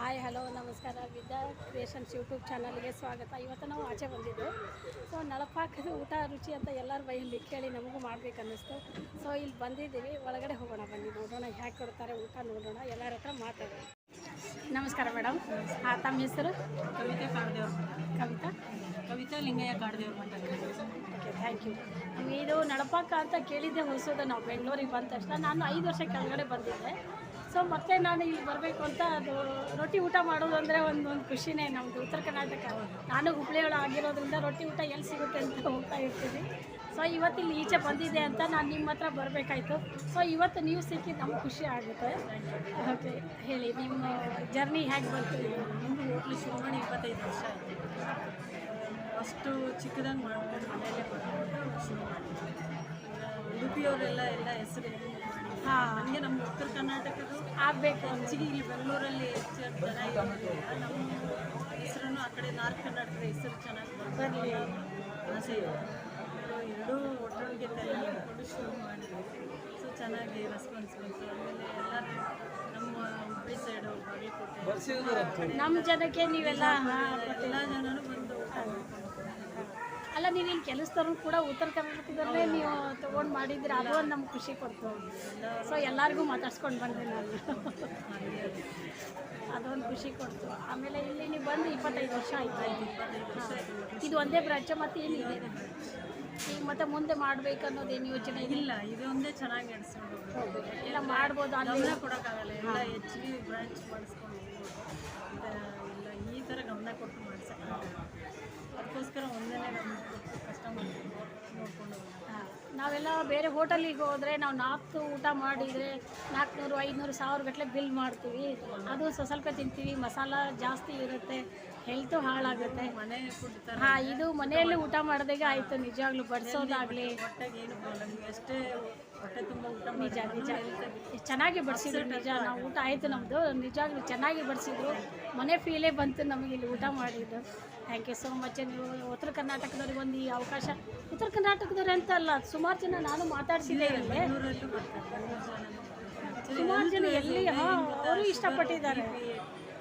Hi hello ನಮಸ್ಕಾರ. ವಿದ್ಯಾ creations YouTube ಚಾನಲ್ಗೆ ಸ್ವಾಗತ. ಇವತ್ತು ನಾವು ಆಚೆ ಬಂದಿದ್ದು. ಸೊ ನಳಪಾಕದ ಊಟ ರುಚಿ ಅಂತ ಎಲ್ಲರ ಬೈಯಲ್ಲಿ ಕೇಳಿ ನಮಗೂ ಮಾಡ್ಬೇಕು ಅನ್ನಿಸ್ತು ಸೊ ಇಲ್ಲಿ ಬಂದಿದ್ದೀವಿ. ಒಳಗಡೆ ಹೋಗೋಣ ಬನ್ನಿ. ನೋಡೋಣ ಹೇಗೆ ಕೊಡ್ತಾರೆ ಊಟ ನೋಡೋಣ. ಎಲ್ಲರ ಹತ್ರ ಮಾತಾಡೋಣ. ನಮಸ್ಕಾರ ಮೇಡಮ್ ಆ ತಮ್ಮ ಹೆಸರು? Kavita Kadadevra Kavita? Kavita Lingayya Kadadevra okay thank you. ಇದು ನಳಪಾಕ ಅಂತ ಕೇಳಿದ್ದೆ ಹೊಸದು ನಾವು ಬೆಂಗಳೂರಿಗೆ ಬಂದ ತಕ್ಷಣ. ನಾನು ಐದು ವರ್ಷ ಕೆಳಗಡೆ ಬಂದಿದ್ದೆ. ಸೊ ಮತ್ತೆ ನಾನು ಇಲ್ಲಿ ಬರಬೇಕು ಅಂತ ಅದು ರೊಟ್ಟಿ ಊಟ ಮಾಡೋದು ಅಂದರೆ ಒಂದು ಒಂದು ಖುಷಿನೇ ನಮ್ಮದು ಉತ್ತರ ಕರ್ನಾಟಕ. ನಾನು ಹುಬ್ಳಿ ಆಗಿರೋದ್ರಿಂದ ರೊಟ್ಟಿ ಊಟ ಎಲ್ಲಿ ಸಿಗುತ್ತೆ ಅಂತ ಹೋಗ್ತಾ ಇರ್ತೀನಿ ಸೊ ಇವತ್ತು ಇಲ್ಲಿ ಈಚೆ ಬಂದಿದೆ ಅಂತ ನಾನು ನಿಮ್ಮ ಹತ್ರ ಬರಬೇಕಾಯ್ತು. ಸೊ ಇವತ್ತು ನೀವು ಸಿಕ್ಕಿ ನಮ್ಗೆ ಖುಷಿ ಆಗುತ್ತೆ. ಓಕೆ, ಹೇಳಿ, ನಿಮ್ಮ ಜರ್ನಿ ಹೇಗೆ ಬಂತು? ನಮ್ಮದು ಹೋಟ್ಲು ಶುರು ಮಾಡಿ ಇಪ್ಪತ್ತೈದು ವರ್ಷ ಅಷ್ಟು ಚಿಕ್ಕದಾಗಿ ಮಾಡ್ಕೊಂಡು ಮನೆಯಲ್ಲೇ ಮಾಡ್ಕೊಂಡು ಶುರು ಮಾಡಿದ್ವಿ. ಉಡುಪಿಯವರೆಲ್ಲ ಎಲ್ಲ ಹೆಸರು ಹಾಂ ನನಗೆ ನಮ್ಮ ಉತ್ತರ ಕರ್ನಾಟಕದ ಆಗಬೇಕು. ಹೆಚ್ಚಿಗೆ ಇಲ್ಲಿ ಬೆಂಗಳೂರಲ್ಲಿ ಇರೋದ್ರಿಂದ ನಮ್ಮ ಹೆಸರನ್ನು ಆ ಕಡೆ ನಾರ್ತ್ ಕರ್ನಾಟಕದ ಹೆಸರು ಚೆನ್ನಾಗಿ ಬರಲಿ ಆಸೆ ಇದೆ. ಎರಡೂ ಒಟ್ಟೊಳಗೆ ತಲೆ ಮಾಡಿಕೊಂಡು ಶುರು ಮಾಡಿದ್ವಿ ಸೊ ಚೆನ್ನಾಗಿ ರೆಸ್ಪಾನ್ಸ್ ಬಂತು. ಆಮೇಲೆ ಎಲ್ಲರೂ ನಮ್ಮ ಹುಬ್ಬಳ್ಳಿ ಸೈಡು ಕೊಟ್ಟೆ ನಮ್ಮ ಜನಕ್ಕೆ ನೀವೆಲ್ಲ ಎಲ್ಲ ಜನರು ಬಂದು ಊಟ ಮಾಡ್ಕೊಂಡು ಅಲ್ಲ ನೀವು ಇಲ್ಲಿ ಕೆಲಸದವ್ರು ಕೂಡ ಉತ್ತರ ಕರ್ನಾಟಕದಲ್ಲೇ ನೀವು ತೊಗೊಂಡು ಮಾಡಿದ್ರೆ ಅದು ಒಂದು ನಮ್ಗೆ ಖುಷಿ ಕೊಡ್ತು. ಸೊ ಎಲ್ಲರಿಗೂ ಮಾತಾಡ್ಸ್ಕೊಂಡು ಬಂದೆ ನಾನು ಅದೊಂದು ಖುಷಿ ಕೊಡ್ತು. ಆಮೇಲೆ ಇಲ್ಲಿ ನೀವು ಬಂದು ಇಪ್ಪತ್ತೈದು ವರ್ಷ ಆಯ್ತು. ಇದು ಒಂದೇ ಬ್ರಾಂಚ ಮತ್ತು ಏನಿದೆ ಈಗ ಮತ್ತೆ ಮುಂದೆ ಮಾಡ್ಬೇಕು ಅನ್ನೋದೇನು ಯೋಚನೆ ಇಲ್ಲ ಇದು ಒಂದೇ ಚೆನ್ನಾಗಿ ನಡೆಸ್ಕೊಂಡು ಎಲ್ಲ ಮಾಡ್ಬೋದು ಅದನ್ನ ಕೊಡೋಕ್ಕಾಗಲ್ಲ. ಎಲ್ಲ ಹೆಚ್ಚಿಗೆ ಬ್ರಾಂಚ್ ಮಾಡಿಸ್ಕೊಂಡು ಈ ಥರ ಗಮನ ಕೊಟ್ಟು ಮಾಡಿಸೋಕ್ಕಾಗಲ್ಲ. ಅದಕ್ಕೋಸ್ಕರ ಕಸ್ಟಮರ್ ಹಾ. ನಾವೆಲ್ಲ ಬೇರೆ ಹೋಟೆಲಿಗೆ ಹೋದರೆ ನಾವು ನಾಲ್ಕು ಊಟ ಮಾಡಿದರೆ ನಾಲ್ಕುನೂರು, ಐದುನೂರು, ಸಾವಿರ ಗಟ್ಟಲೆ ಬಿಲ್ ಮಾಡ್ತೀವಿ. ಅದು ಸ್ವಸ್ವಲ್ಪ ತಿಂತೀವಿ. ಮಸಾಲ ಜಾಸ್ತಿ ಇರುತ್ತೆ. ಹೆಲ್ತು ಹಾಳಾಗುತ್ತೆ. ಮನೆ ಹಾಂ, ಇದು ಮನೆಯಲ್ಲಿ ಊಟ ಮಾಡಿದಾಗ ಆಯಿತು. ನಿಜವಾಗ್ಲೂ ಬಡಿಸೋದಾಗಲಿ. ನಿಜ ನಿಜ. ಚೆನ್ನಾಗಿ ಬಡಿಸಿದ್ರು ನಿಜ. ನಾವು ಊಟ ಆಯಿತು ನಮ್ಮದು ನಿಜವಾಗ್ಲೂ ಚೆನ್ನಾಗಿ ಬಡಿಸಿದ್ರು. ಮನೆ ಫೀಲೇ ಬಂತು ನಮಗೆ ಇಲ್ಲಿ ಊಟ ಮಾಡಿದ್ದು. ಥ್ಯಾಂಕ್ ಯು ಸೋ ಮಚ್ ನೀವು ಉತ್ತರ ಕರ್ನಾಟಕದವ್ರಿಗೆ ಒಂದು ಈ ಅವಕಾಶ ಉತ್ತರ ಕರ್ನಾಟಕದವ್ರು ಅಂತ ಅಲ್ಲ ಸುಮಾರು ಜನ ನಾನು ಮಾತಾಡ್ಸಿದ್ದೆ ಇಲ್ಲಿ. ಸುಮಾರು ಜನ ಎಲ್ಲಿ ಹಾಂ ಅವರು ಇಷ್ಟಪಟ್ಟಿದ್ದಾರೆ.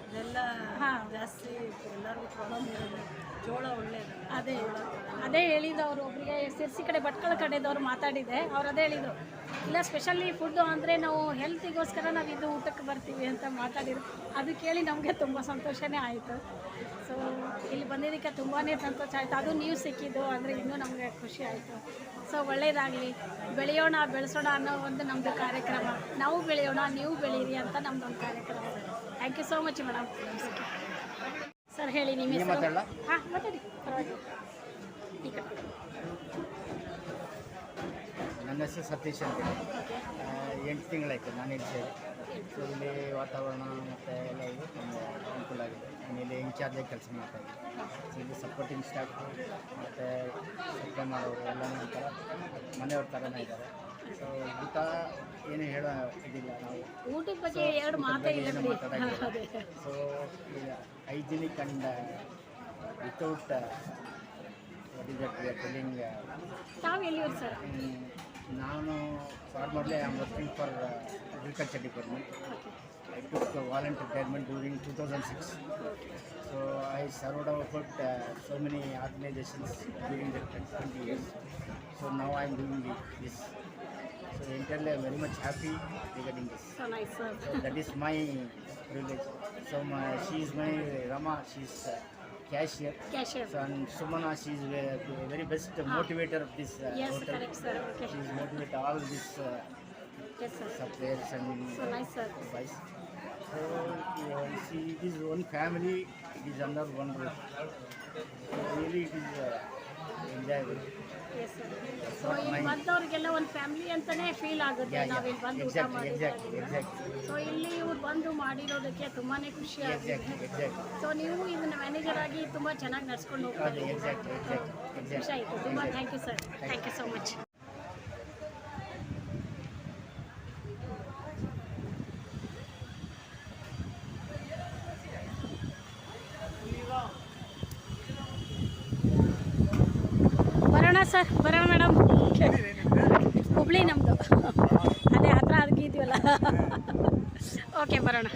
ಇದೆಲ್ಲ ಹಾಂ. ಜಾಸ್ತಿ ಎಲ್ಲರಿಗೂ ಪ್ರಾಬ್ಲಮ್ ಇರೋದು ಜೋಳ ಒಳ್ಳೇದು. ಅದೇ. ಅದೇ ಹೇಳಿದ್ದು ಅವರು. ಒಬ್ಬರಿಗೆ ಸಿರ್ಸಿ ಕಡೆ ಭಟ್ಕಳ ಕಡೆದವ್ರು ಮಾತಾಡಿದೆ. ಅವ್ರು ಅದೇ ಹೇಳಿದರು. ಇಲ್ಲ ಸ್ಪೆಷಲಿ ಫುಡ್ಡು ಅಂದರೆ ನಾವು ಹೆಲ್ತಿಗೋಸ್ಕರ ನಾವು ಇದು ಊಟಕ್ಕೆ ಬರ್ತೀವಿ ಅಂತ ಮಾತಾಡಿದ್ರು. ಅದು ಕೇಳಿ ನಮಗೆ ತುಂಬ ಸಂತೋಷನೇ ಆಯಿತು. ಸೊ ಇಲ್ಲಿ ಬಂದಿದ್ದಕ್ಕೆ ತುಂಬಾ ಸಂತೋಷ ಆಯಿತು. ಅದು ನೀವು ಸಿಕ್ಕಿದ್ದು ಅಂದರೆ ಇನ್ನೂ ನಮಗೆ ಖುಷಿ ಆಯಿತು. ಸೊ ಒಳ್ಳೆಯದಾಗಲಿ ಬೆಳೆಯೋಣ ಬೆಳೆಸೋಣ ಅನ್ನೋ ಒಂದು ನಮ್ಮದು ಕಾರ್ಯಕ್ರಮ. ನಾವು ಬೆಳೆಯೋಣ ನೀವು ಬೆಳೀರಿ ಅಂತ ನಮ್ಮದೊಂದು ಕಾರ್ಯಕ್ರಮ. Thank you so much madam sir ಹೇಳಿ ನಿಮ್ಮ ಹೆಸರು? ಹಾಂ ಮಾತಾಡಿ. ಪರವಾಗಿಲ್ಲ. ನನ್ನ ಹೆಸರು ಸತೀಶ್ ಅಂತ. ಎಂಟು ತಿಂಗಳಾಯ್ತು ನಾನು ಇಲ್ಲಿ ಸೇರಿ ಸೊ ಇಲ್ಲಿ ವಾತಾವರಣ ಮತ್ತು ಎಲ್ಲ ಇದು ತುಂಬ ಅನುಕೂಲ ಆಗಿದೆ. ಇಲ್ಲಿ ಇನ್ಚಾರ್ಜಾಗಿ ಕೆಲಸ ಮಾಡ್ತಾ ಇದ್ದೀನಿ ಸೊ ಇಲ್ಲಿ ಸಪೋರ್ಟಿಂಗ್ ಸ್ಟಾಫ್ ಮತ್ತು ಸಪ್ಲೈ ಮಾಡೋರು ಎಲ್ಲ ಒಂಥರ ಮನೆಯವ್ರ ಥರನೇ ಇದ್ದಾರೆ. ಏನು ಹೇಳಿಲ್ಲ ನಾವು. ಊಟದ ಬಗ್ಗೆ ಎರಡು so hygienic and without travelling ನಾನು ಫಾರ್ ಮೊದಲೇ I am working for agriculture department. I took volunteer retirement during two thousand six so I served about so many organisations during the twenty years so ನಾವು I am doing the this entirely very much happy regarding this. So nice, sir. So that is my privilege. So my, she is my Rama, she is uh, cashier. Cashier. So and Sumana, she is uh, very best ah. motivator of this uh, Yes, hotel. correct, sir. Okay. She is motivated all this uh, yes, sir. suppliers and So nice, sir. vice. So uh, you see, it is one family, it is under one roof. So really, it is uh, enjoyable. Yes, sir. So ಇಲ್ಲಿ ಬಂದವ್ರಿಗೆಲ್ಲ ಒಂದು family ಅಂತಲೇ feel ಆಗುತ್ತೆ. Yeah, ನಾವು ಇಲ್ಲಿ ಬಂದು ಊಟ ಮಾಡಿರೋದ್ರಿಂದ ಸೊ ಇಲ್ಲಿ ಇವ್ರು ಬಂದು ಮಾಡಿರೋದಕ್ಕೆ ತುಂಬಾ ಖುಷಿ exactly. ಸೊ ನೀವು ಇದನ್ನ ಮ್ಯಾನೇಜರ್ ಆಗಿ ತುಂಬ ಚೆನ್ನಾಗಿ ನಡ್ಸ್ಕೊಂಡು ಹೋಗ್ತಾ ಖುಷಿ ಆಯಿತು. ತುಂಬ thank you sir thank you so much ಬರೋಣ ಸರ್ ಬರೋಣ ಮೇಡಮ್ ಹುಬ್ಳಿ ನಮ್ಮದು ಅದೇ ಹತ್ರ ಅದಕ್ಕೆ ಇದೀವಲ್ಲ ಓಕೆ ಬರೋಣ.